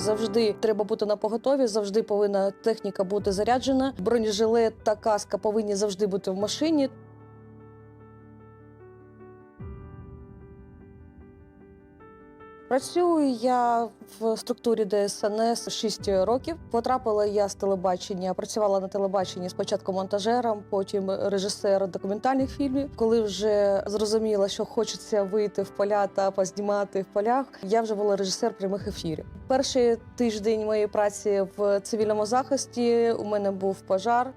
Завжди треба бути на поготові, завжди повинна техніка бути заряджена. Бронежилет та каска повинні завжди бути в машині. Працюю я в структурі ДСНС 6 років. Потрапила я з телебачення, працювала на телебаченні спочатку монтажером, потім режисером документальних фільмів. Коли вже зрозуміла, що хочеться вийти в поля та познімати в полях, я вже була режисер прямих ефірів. Перший тиждень моєї праці в цивільному захисті у мене був пожар.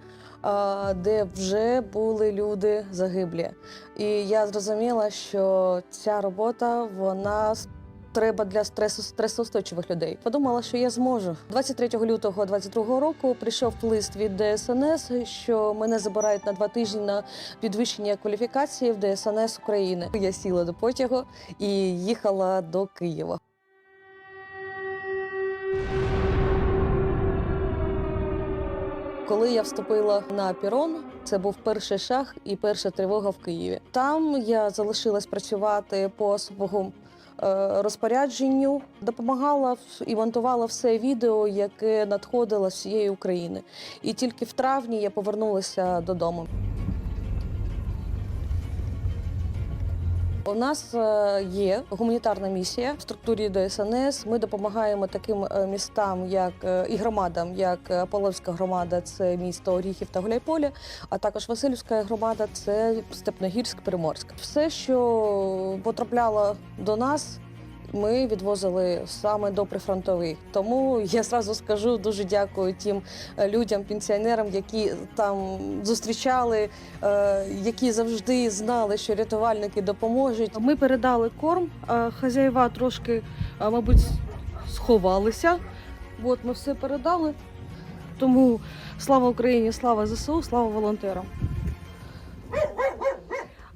Де вже були люди загиблі, і я зрозуміла, що ця робота вона треба для стресу стресоустойчивих людей. Подумала, що я зможу. 23 лютого 22 року прийшов лист від ДСНС, що мене забирають на два тижні на підвищення кваліфікації в ДСНС України. Я сіла до потягу і їхала до Києва. Коли я вступила на пірон, це був перший шаг і перша тривога в Києві. Там я залишилась працювати по е, розпорядженню, допомагала і монтувала все відео, яке надходило з всієї України. І тільки в травні я повернулася додому. У нас е, є гуманітарна місія в структурі ДСНС. Ми допомагаємо таким е, містам, як е, і громадам, як Половська громада, це місто Оріхів та Гуляйполе, а також Васильівська громада, це Степногірськ, Приморськ. Все, що потрапляло до нас. Ми відвозили саме до прифронтових. Тому я зразу скажу дуже дякую тим е, людям, пенсіонерам, які там зустрічали, е, які завжди знали, що рятувальники допоможуть. Ми передали корм. Хазяєва трошки, мабуть, сховалися. От ми все передали. Тому слава Україні, слава ЗСУ, слава волонтерам.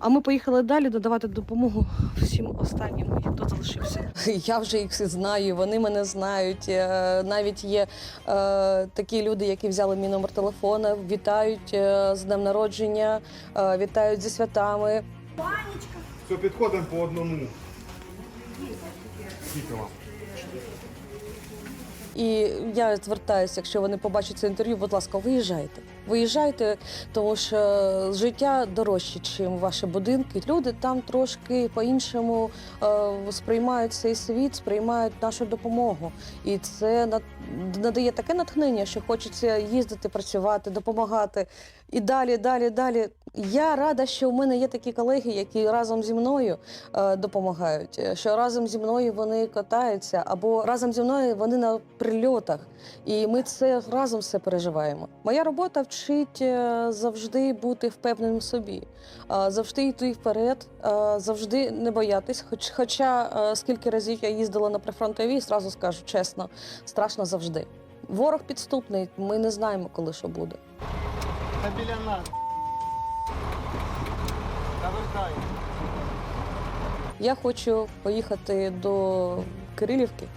А ми поїхали далі додавати допомогу всім останнім, хто залишився. Я вже їх всі знаю, вони мене знають. Е, Навіть є е, такі люди, які взяли мій номер телефона, вітають е, з днем народження, е, вітають зі святами. Все, підходимо по одному. Скільки вам? І я звертаюся, якщо вони побачать це інтерв'ю, будь ласка, виїжджайте. Виїжджайте, тому що життя дорожче, ніж ваші будинки. Люди там трошки по-іншому е, сприймають цей світ, сприймають нашу допомогу. І це над- надає таке натхнення, що хочеться їздити, працювати, допомагати. І далі, далі, далі. Я рада, що в мене є такі колеги, які разом зі мною е, допомагають, е, що разом зі мною вони катаються, або разом зі мною вони на прильотах. І ми це разом все переживаємо. Моя робота вчить е, завжди бути впевненим в собі, е, завжди йти вперед, завжди не боятись. Хоч, хоча скільки разів я їздила на прифронтові, зразу скажу чесно, страшно завжди. Ворог підступний, ми не знаємо, коли що буде. Та біля нас. Завертай. Я хочу поїхати до Кирилівки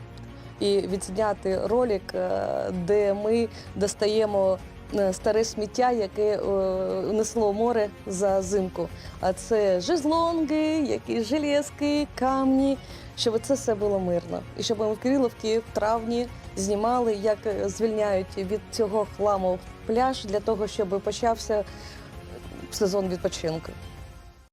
і відзняти ролик, е, де ми достаємо е, старе сміття, яке е, несло море за зимку. А це жезлонги, якісь железки, камні, щоб це все було мирно. І щоб ми в Кирилівці в травні знімали, як звільняють від цього хламу пляж для того, щоб почався сезон відпочинку.